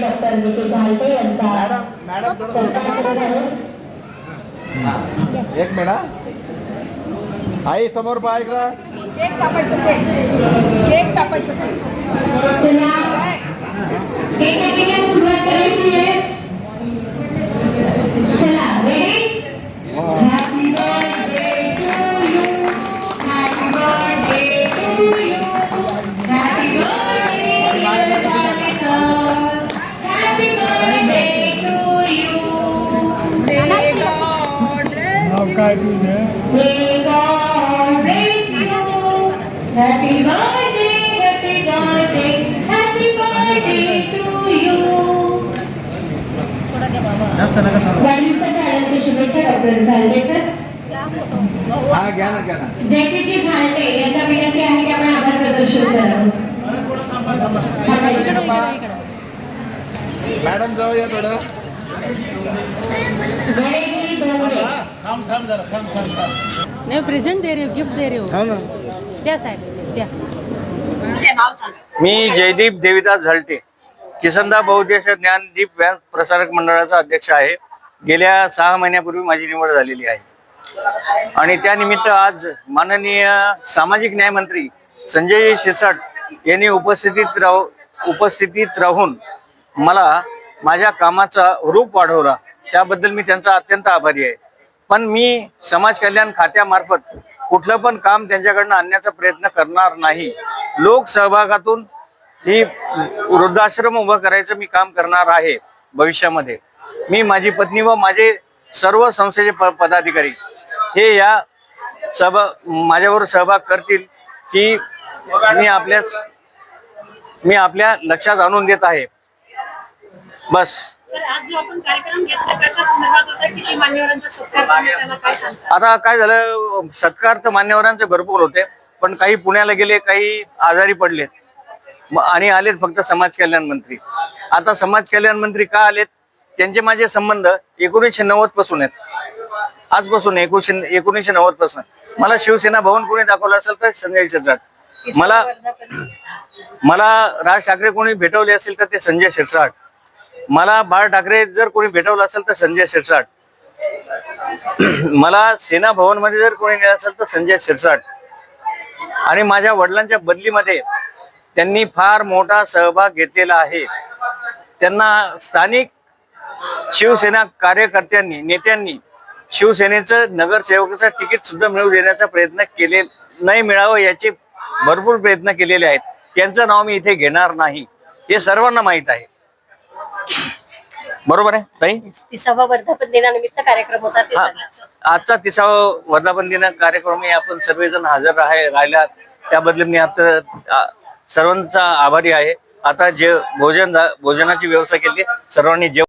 Doctor झालटे यांचा. सरकारकडे. एक मिनिट आई समोर पहा इकडं. केक कापायचं केक. केक कापायचं. झालटे सर हा घ्या ना घ्या ना जयकीजी झालटे यांना विनंती आहे की आपण आभार प्रदर्शन करावं थांबा इकडे. इकडं पहा. मॅडम जवळ या थोडं नाही प्रेझेंट दे रहे हो गिफ्ट दे रहे हो. द्या साहेब द्या. मी जयदीप देविदास झलटे किसनदा बहुउद्देशीय ज्ञानदीप व्यास प्रसारक मंडळाचा अध्यक्ष आहे. गेल्या सहा महिन्यापूर्वी माझी निवड झालेली आहे. आणि त्यानिमित्त आज माननीय सामाजिक न्याय मंत्री संजय शिरसाट यांनी उपस्थितीत राहू उपस्थितीत राहून मला माझ्या कामाचा रूप वाढवला. त्याबद्दल मी त्यांचा अत्यंत आभारी आहे. पण मी समाज कल्याण खात्यामार्फत कुठलं पण काम त्यांच्याकडनं आणण्याचा प्रयत्न करणार नाही. लोकसहभागातून ही वृद्धाश्रम उभं करायचं मी काम करणार आहे भविष्यामध्ये. मी माझी पत्नी व माझे सर्व संस्थेचे प पदाधिकारी हे या सहभाग माझ्यावर सहभाग करतील की मी आपल्या मी आपल्या लक्षात आणून देत आहे. बस. आता काय झालं सत्कार तर मान्यवरांचे भरपूर होते पण काही पुण्याला गेले काही आजारी पडलेत. म- आणि आलेत फक्त समाज कल्याण मंत्री. आता समाज कल्याण मंत्री का आलेत? त्यांचे माझे संबंध एकोणीसशे नव्वदपासून आहेत. आजपासून एकोणीसशे एकोणीसशे नव्वदपासून. मला शिवसेना भवन कोणी दाखवलं असेल तर संजय शिरसाट. मला मला राज ठाकरे कोणी भेटवले असेल तर ते संजय शिरसाट. मला बाळ ठाकरे जर कोणी भेटवलं असेल तर संजय शिरसाट. मला सेना भवनमध्ये जर कोणी नेलं असेल तर संजय शिरसाट. आणि माझ्या वडिलांच्या बदलीमध्ये त्यांनी फार मोठा सहभाग घेतलेला आहे. त्यांना स्थानिक शिवसेना कार्यकर्त्यांनी नेत्यांनी शिवसेनेचं नगरसेवकाचं तिकीट सुद्धा मिळवून देण्याचा प्रयत्न केले नाही मिळावं याचे भरपूर प्रयत्न केलेले आहेत. त्यांचं नाव मी इथे घेणार नाही. हे सर्वांना माहीत आहे. बरोबर आहे ताई? तिसावा वर्धापन दिनानिमित्त कार्यक्रम होता ते हा. आजचा तिसावा वर्धापन दिन कार्यक्रम आपण सर्वजण हजर राहे राहिल्यात त्याबद्दल मी आता आ, सर्वांचा आभारी आहे. आता जे भोजन झा- भोजनाची व्यवस्था केली सर्वांनी जेव